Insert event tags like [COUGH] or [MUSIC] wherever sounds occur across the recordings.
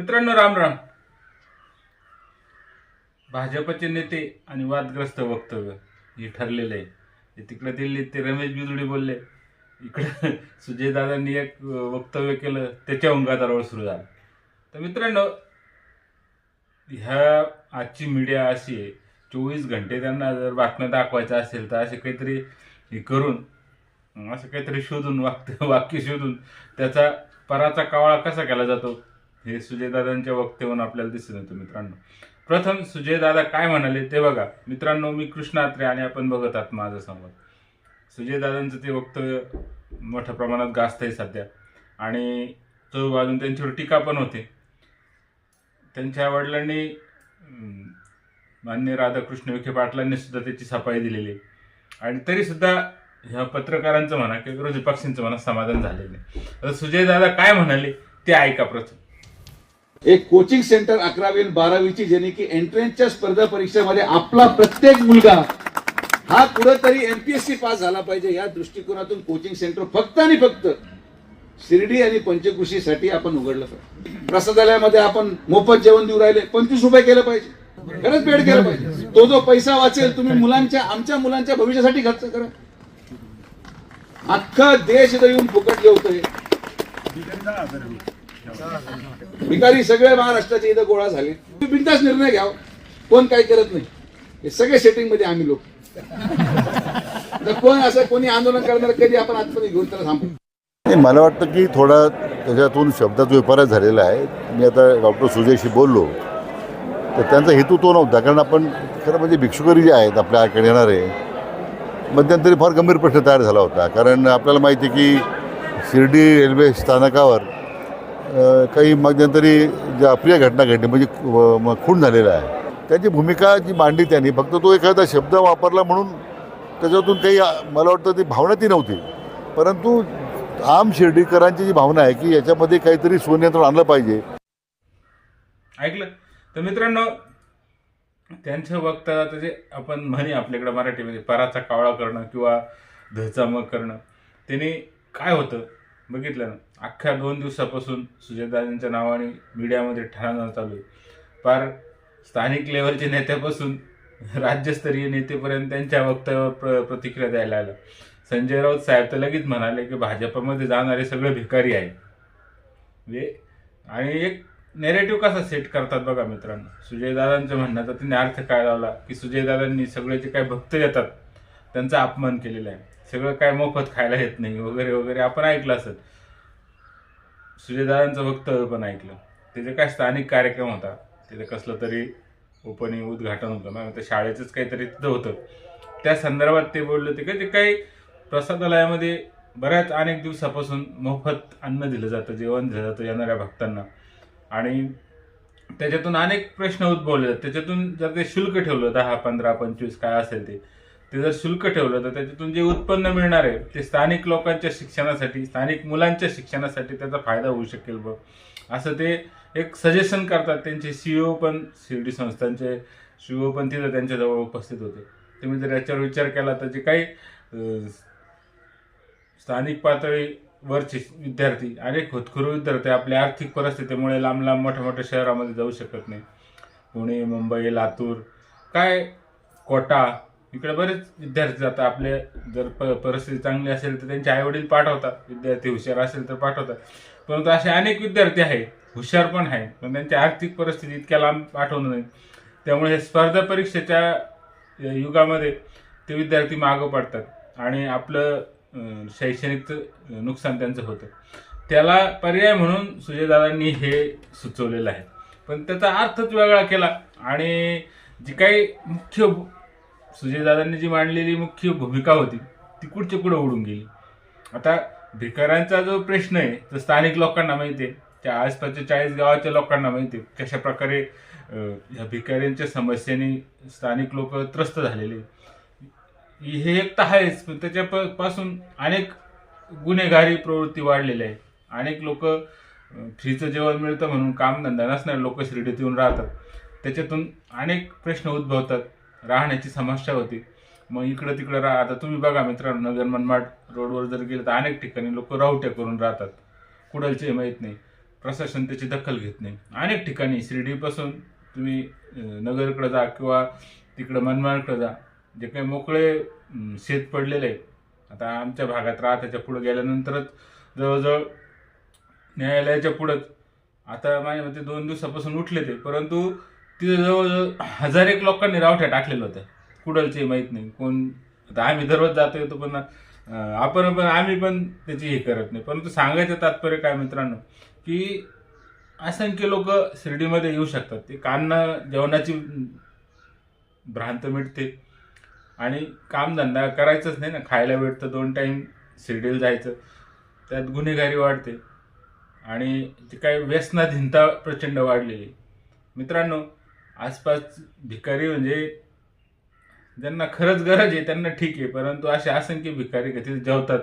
मित्रांनो राम राम. भाजपचे नेते आणि वादग्रस्त वक्तव्य हे ठरलेलं आहे. तिकडे दिल्लीत ते रमेश बिजुडे बोलले. इकडं [LAUGHS] सुजयदादांनी एक वक्तव्य केलं. त्याच्या गदारोळ सुरू झाला. तर मित्रांनो ह्या आजची मीडिया अशी आहे. चोवीस घंटे त्यांना जर बातम्या दाखवायच्या असेल तर असे काहीतरी हे करून असं काहीतरी शोधून वाक्य वाक्य शोधून त्याचा पराचा कावळा कसा केला जातो? हे सुजयदादांच्या वक्तव्यावरून आपल्याला दिसत येतं मित्रांनो. प्रथम सुजयदादा काय म्हणाले ते बघा. मित्रांनो मी कृष्णात्रे आणि आपण बघत आहात माझं संवाद. सुजयदादांचं ते वक्तव्य मोठ्या प्रमाणात गाजत आहे सध्या. आणि तो बाजून त्यांच्यावर टीका पण होते. त्यांच्या वडिलांनी मान्य राधाकृष्ण विखे पाटलांनी सुद्धा त्याची सफाई दिलेली. आहे. आणि तरीसुद्धा ह्या पत्रकारांचं म्हणा किंवा विरोधी पक्षांचं म्हणा समाधान झालेलं नाही. आता काय म्हणाले ते ऐका प्रथम. एक कोचिंग सेंटर अकरावी आणि बारावीची ज्याने की एंट्रन्सच्या स्पर्धा परीक्षेमध्ये आपला प्रत्येक मुलगा हा कुठंतरी एमपीएससी पास झाला पाहिजे या दृष्टिकोनातून कोचिंग सेंटर फक्त आणि फक्त शिर्डी आणि पंचकृषीसाठी आपण उघडलं पाहिजे. प्रसादालयामध्ये आपण मोफत जेवण देऊ राहिले पंचवीस रुपये केलं पाहिजे. खरंच पेड केलं पाहिजे. तो जो पैसा वाचेल तुम्ही मुलांच्या आमच्या मुलांच्या भविष्यासाठी खर्च करा. अख्खा देश इथं येऊन फुकट जेवतोय. भिकारी सगळे महाराष्ट्राच्या इथं गोळा झाले. तुम्ही बिनधास्त निर्णय घ्याव. कोण काय करत नाही. हे सगळे सेटिंगमध्ये आम्ही लोक. तर कोण असं कोणी आंदोलन करणार कधी आपण आतमध्ये घेऊन त्याला थांबू. मला वाटतं की थोडा त्याच्यातून शब्दात विपर्यास झालेला आहे. मी आता डॉक्टर सुजयशी बोललो. तर त्यांचा हेतू तो नव्हता. कारण आपण खरं म्हणजे भिक्षुकरी जे आहेत आपल्याकडे येणारे मध्यंतरी फार गंभीर प्रश्न तयार झाला होता. कारण आपल्याला माहिती आहे की शिर्डी रेल्वे स्थानकावर काही मध्यंतरी ज्या अप्रिय घटना घडली म्हणजे खून झालेला आहे त्याची भूमिका जी मांडली त्यांनी फक्त तो एखादा शब्द वापरला म्हणून त्याच्यातून काही मला वाटतं ती भावना ती नव्हती. परंतु आम शिर्डीकरांची जी भावना आहे की याच्यामध्ये काहीतरी सुनियंत्रण आणलं पाहिजे. ऐकलं? तर मित्रांनो त्यांचं वक्तव्याचं जे आपण म्हणे आपल्याकडे मराठीमध्ये पराचा कावळा करणं किंवा धचामक करणं त्याने काय होतं? बघितलं ना? अख्ख्या दोन दिवसापासून सुजयदादांच्या नावाने मीडियामध्ये ठाणा चालू आहे. फार स्थानिक लेवलचे नेत्यापासून राज्यस्तरीय नेतेपर्यंत त्यांच्या वक्तव्यावर प्र प्रतिक्रिया द्यायला आलं. संजय राऊत साहेब तर लगेच म्हणाले की भाजपमध्ये जाणारे सगळे भिकारी आहे म्हणजे आणि एक नेरेटिव्ह कसा सेट करतात बघा मित्रांनो? सुजयदादांचं तर त्यांनी अर्थ काय लावला की सुजयदादांनी सगळे जे काही भक्त येतात त्यांचा अपमान केलेला आहे. सगळं काय मोफत खायला येत नाही वगैरे वगैरे. आपण ऐकलं असत सुजयदादांचं वक्तव्य पण ऐकलं. त्याचे काय स्थानिक कार्यक्रम होता. तिथे कसलं तरी ओपनिंग उद्घाटन होतं ना. त्या शाळेचंच काहीतरी तिथं होतं. त्या संदर्भात ते बोलले होते का ते काही प्रसादालयामध्ये बऱ्याच अनेक दिवसापासून मोफत अन्न दिलं जातं जेवण दिलं जातं येणाऱ्या भक्तांना. आणि त्याच्यातून अनेक प्रश्न उद्भवले. जातात त्याच्यातून जर ते शुल्क ठेवलं दहा पंधरा पंचवीस काय असेल ते ते जर शुल्क ठेवलं तर त्याच्यातून जे उत्पन्न मिळणार आहे ते स्थानिक लोकांच्या शिक्षणासाठी स्थानिक मुलांच्या शिक्षणासाठी त्याचा फायदा होऊ शकेल बघ. असं ते एक सजेशन करतात. त्यांचे सीईओ पण शिर्डी संस्थांचे सीईओ पण तिथं त्यांच्याजवळ उपस्थित होते. तुम्ही जर याच्यावर विचार केला तर जे काही स्थानिक पातळीवरचे विद्यार्थी अनेक होतकरू विद्यार्थी आपल्या आर्थिक परिस्थितीमुळे लांब लांब मोठ्या मोठ्या शहरामध्ये जाऊ शकत नाही. पुणे मुंबई लातूर काय कोटा इकडे बरेच विद्यार्थी जातात. आपले जर प परिस्थिती चांगली असेल तर त्यांचे आईवडील पाठवतात. विद्यार्थी हुशार असेल तर पाठवतात. परंतु असे अनेक विद्यार्थी आहेत हुशार पण आहेत पण त्यांची आर्थिक परिस्थिती इतक्या लांब पाठवणं नाही त्यामुळे हे स्पर्धा परीक्षेच्या युगामध्ये ते विद्यार्थी मागं पडतात आणि आपलं शैक्षणिक शैक्षणिकचं नुकसान त्यांचं होतं. त्याला पर्याय म्हणून सुजयदादांनी हे सुचवलेलं आहे. पण त्याचा अर्थच वेगळा केला आणि जी काही मुख्य सुजयदादांनी जी मांडलेली मुख्य भूमिका होती ती कुठच्या कुठं उडून गेली? आता भिकाऱ्यांचा जो प्रश्न आहे तो स्थानिक लोकांना माहिती आहे. त्या आसपासच्या चाळीस गावाच्या लोकांना माहिती आहे. कशा प्रकारे ह्या भिकाऱ्यांच्या समस्येने स्थानिक लोक त्रस्त झालेले हे एक तर आहेच पण त्याच्या अनेक गुन्हेगारी प्रवृत्ती वाढलेल्या आहे अनेक लोक फ्रीचं जेवण मिळतं म्हणून कामधंदा नसणारे लोक शिर्डीत येऊन राहतात. त्याच्यातून अनेक प्रश्न उद्भवतात. राहण्याची समस्या होती. मग इकडं तिकडं राहा आता तुम्ही बघा मित्रांनो नगर मनमाड रोडवर जर गेलं तर अनेक ठिकाणी लोक राहुट्या करून राहतात. कुडलचे माहीत नाही. प्रशासन त्याची दखल घेत नाही. अनेक ठिकाणी शिर्डीपासून तुम्ही नगरकडे जा किंवा तिकडं मनमाडकडे जा. जे काही मोकळे शेत पडलेले आहे आता आमच्या भागात राहताच्या पुढं गेल्यानंतरच जवळजवळ न्यायालयाच्या पुढंच आता माझ्या मते दोन दिवसापासून उठले ते. परंतु तिथे जवळजवळ हजार एक लोकांनी रावठ्या टाकलेलं होतं कुडलचे माहीत नाही कोण आता आम्ही दररोज जातो येतो पण आपण पण आम्ही पण त्याची हे करत नाही. परंतु सांगायचं तात्पर्य काय मित्रांनो की असंख्य लोक शिर्डीमध्ये येऊ शकतात. ते कांना जेवणाची भ्रांत मिटते आणि कामधंदा करायचंच नाही ना. खायला भेटतं दोन टाईम शिर्डीला जायचं. त्यात गुन्हेगारी वाढते. आणि ती काय व्यसनाधीनता प्रचंड वाढलेली मित्रांनो आसपास भिकारी म्हणजे ज्यांना खरंच गरज आहे त्यांना ठीक आहे. परंतु असे असंख्य भिकारी का जेवतात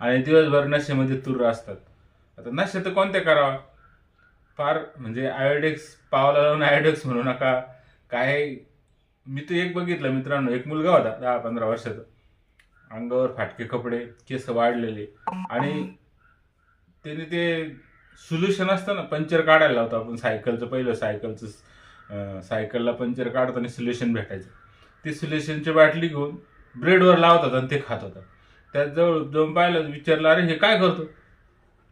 आणि दिवसभर नशेमध्ये तूर असतात. आता नशे तर कोणत्या करावा? फार म्हणजे आयोडेक्स पावला लावून आयोडेक्स म्हणू नका. काय मी तो एक बघितलं मित्रांनो एक मुलगा होता दहा पंधरा वर्षाचा. अंगावर फाटके कपडे केस वाढलेले. आणि त्याने ते सोल्युशन असतं ना पंक्चर काढायला लावतो आपण सायकलचं पहिलं सायकलचं सायकलला पंक्चर काढताना सोल्युशन भेटायचं. ते सोल्युशनची बाटली घेऊन ब्रेडवर लावत होता आणि ते खात होता त्यात जवळ जाऊन पाहिलं विचारलं अरे हे काय करतो?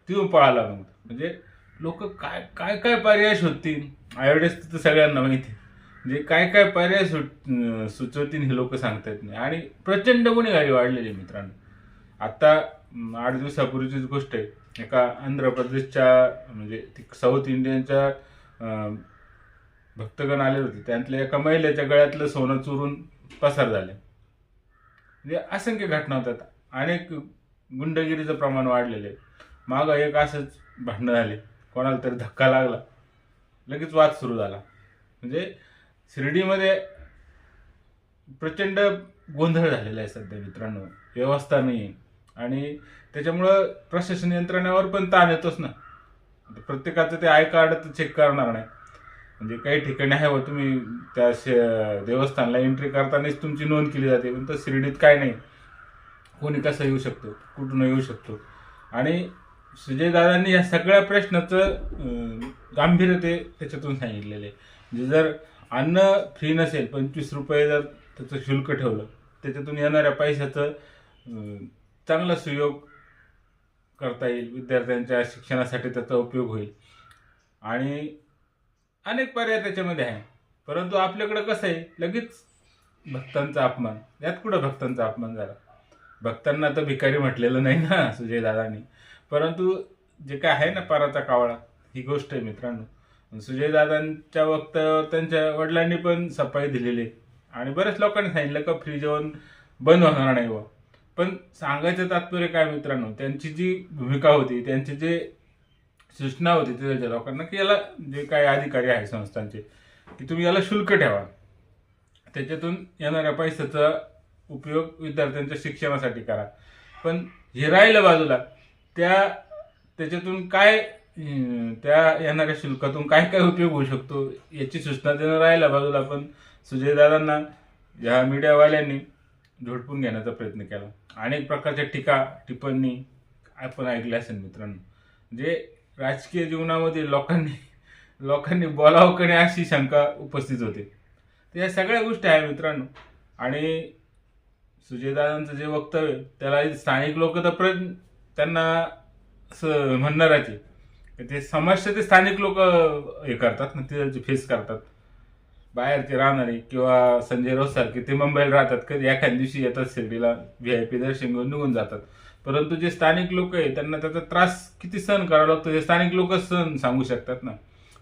तिथून पळाला मग म्हणजे लोक काय काय काय पर्याय शोधतील? आयोडेस तर सगळ्यांना माहिती आहे. म्हणजे काय काय पर्याय सुट सुचवतील हे लोक सांगता येत नाही. आणि प्रचंड गुन्हेगारी वाढलेली आहे मित्रांनो. आत्ता आठ दिवसापूर्वीचीच गोष्ट आहे एका आंध्र प्रदेशच्या म्हणजे ती साऊथ इंडियनच्या भक्तगण आले होते. त्यातल्या एका महिलेच्या गळ्यातलं सोनं चोरून पसार झाले. म्हणजे असंख्य घटना होतात. अनेक गुंडगिरीचं प्रमाण वाढलेलं आहे. मागं एक असंच भांडणं झाले. कोणाला तरी धक्का लागला. लगेच वाद सुरू झाला. म्हणजे शिर्डीमध्ये प्रचंड गोंधळ झालेला आहे सध्या मित्रांनो. व्यवस्था नाही आणि त्याच्यामुळं प्रशासन यंत्रणेवर पण ताण येतोच ना. प्रत्येकाचं ते आय कार्ड तर चेक करणार नाही. म्हणजे काही ठिकाणी आहे व तुम्ही त्या शे- देवस्थानला एंट्री करतानाच तुमची नोंद केली जाते पण तर शिर्डीत काय नाही. कोणी कसं येऊ शकतो? कुठून येऊ शकतो? आणि सुजयदादांनी या सगळ्या प्रश्नाचं गांभीर्य ते त्याच्यातून सांगितलेलं आहे. म्हणजे जर अन्न फ्री नसेल पंचवीस रुपये जर त्याचं शुल्क ठेवलं त्याच्यातून येणाऱ्या पैशाचं चांगला सुयोग करता येईल. विद्यार्थ्यांच्या शिक्षणासाठी त्याचा उपयोग होईल. आणि अनेक पर्याय त्याच्यामध्ये आहे. परंतु आपल्याकडं कसं आहे लगेच भक्तांचा अपमान. यात कुठं भक्तांचा अपमान झाला? भक्तांना तर भिकारी म्हटलेलं नाही ना सुजयदादांनी परंतु जे काय आहे ना पाराचा कावळा ही गोष्ट आहे मित्रांनो. सुजयदादांच्या वक्त त्यांच्या वडिलांनी पण सफाई दिलेली. आहे आणि बऱ्याच लोकांनी सांगितलं का फ्री जेवण बंद होणार नाही व पण सांगायचं तात्पर्य काय मित्रांनो त्यांची जी भूमिका होती त्यांचे जे सूचना होती तिथल्या लोकांना की याला जे काय अधिकारी आहे संस्थांचे की तुम्ही याला शुल्क ठेवा. त्याच्यातून येणाऱ्या पैशाचा उपयोग विद्यार्थ्यांच्या शिक्षणासाठी करा. पण हे राहिलं बाजूला त्या त्याच्यातून काय त्या येणाऱ्या शुल्कातून काय काय उपयोग होऊ शकतो याची सूचना देणं राहिला बाजूला. पण सुजयदादांना या मीडियावाल्यांनी झोडपून घेण्याचा प्रयत्न केला. अनेक प्रकारच्या टीका टिप्पणी आपण ऐकल्या असेल मित्रांनो. जे राजकीय जीवनामध्ये लोकांनी लोकांनी बोलावं कणे अशी शंका उपस्थित होते. तर या सगळ्या गोष्टी आहे मित्रांनो. आणि सुजयदादांचं जे वक्तव्य त्याला स्थानिक लोक तर प्र त्यांना असं म्हणणारच आहे की ते समस्या ते स्थानिक लोक हे करतात ना ते फेस करतात. बाहेरचे राहणारे किंवा संजय राऊत सारखे ते मुंबईला राहतात. कधी एखाद्या दिवशी येतात शिर्डीला व्ही आय पी दर्शन घेऊन निघून जातात. परंतु जे स्थानिक लोक आहे त्यांना त्याचा त्रास किती सहन करावा लागतो हे स्थानिक लोक सहन सांगू शकतात ना.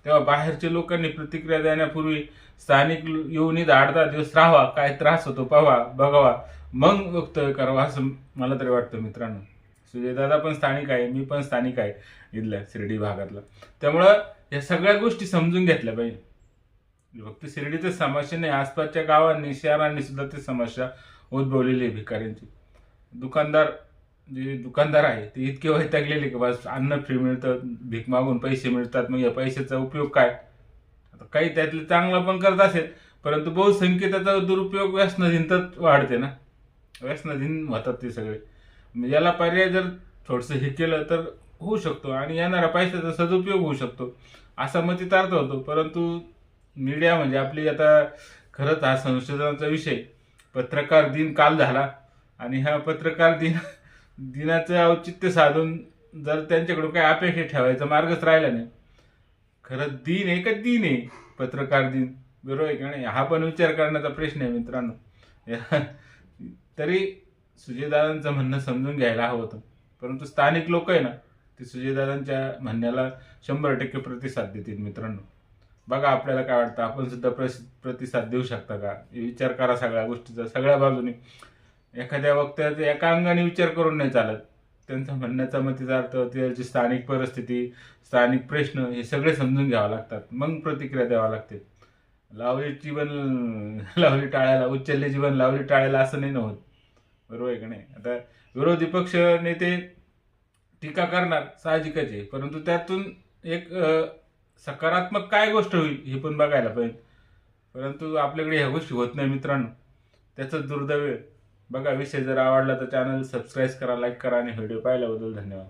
तेव्हा बाहेरचे लोकांनी प्रतिक्रिया देण्यापूर्वी स्थानिक लो- येऊन इथं आठ दहा दिवस राहावा काय त्रास होतो पाहावा बघावा. मग वक्तव्य करावा असं मला तरी वाटतं मित्रांनो. सुजयदादा पण स्थानिक आहे मी पण स्थानिक आहे इथल्या शिर्डी भागातला. त्यामुळं या सगळ्या गोष्टी समजून घेतल्या पाहिजे. फक्त शिर्डीतच समस्या नाही आसपासच्या गावांनी शहरांनी सुद्धा ती समस्या उद्भवलेली आहे भिकाऱ्यांची. दुकानदार जे दुकानदार आहे ते इतके वैतागलेले की बस अन्न फ्री मिळतं भीक मागून पैसे मिळतात मग या पैशाचा उपयोग काय? आता काही त्यातले चांगला पण करत असेल परंतु बहुसंख्य त्याचा दुरुपयोग व्यसनाधीनतच वाढते ना. व्यसनाधीन होतात ते सगळे. याला पर्याय जर थोडंसं हे केलं तर होऊ शकतो आणि येणारा पैशाचा सदुपयोग होऊ शकतो असा मतितार्थ होतो. परंतु मीडिया म्हणजे आपली आता खरंच हा संशोधनाचा विषय. पत्रकार दिन काल झाला आणि ह्या पत्रकार दिन दिनाचं औचित्य साधून जर त्यांच्याकडून काही अपेक्षा ठेवायचा मार्गच राहिला नाही खरं दिन आहे का दिन आहे? पत्रकार दिन बरोबर आहे का नाही? हा पण विचार करण्याचा प्रश्न आहे मित्रांनो. या- [LAUGHS] तरी सुजयदादांचं म्हणणं समजून घ्यायला हवं होतं. परंतु स्थानिक लोक आहे ना ते सुजयदादांच्या म्हणण्याला शंभर टक्के प्रतिसाद देतील मित्रांनो. बघा आपल्याला काय वाटतं आपण सुद्धा प्रस प्रतिसाद देऊ शकता का? विचार करा सगळ्या गोष्टीचा सगळ्या बाजूने. एखाद्या वक्त्याचा एका अंगाने विचार करून नाही चालत. त्यांचा म्हणण्याचा मतीचा अर्थ त्याची स्थानिक परिस्थिती स्थानिक प्रश्न हे सगळे समजून घ्यावं लागतात. मग प्रतिक्रिया द्यावा लागते. लावली जीवन लावली टाळायला उच्चल्य जीवन लावली टाळायला असं नाही नव्हत बरोबर आहे का नाही? आता विरोधी पक्ष नेते टीका करणार साहजिकच आहे. परंतु त्यातून एक सकारात्मक काय गोष्ट होईल हे पण बघायला पाहिजे. परंतु आपल्याकडे ह्या गोष्टी होत नाही मित्रांनो. त्याचं दुर्दैव बघा विषय जर आवडला तर चॅनल सबस्क्राईब करा लाईक करा आणि व्हिडिओ पाहिल्याबद्दल धन्यवाद.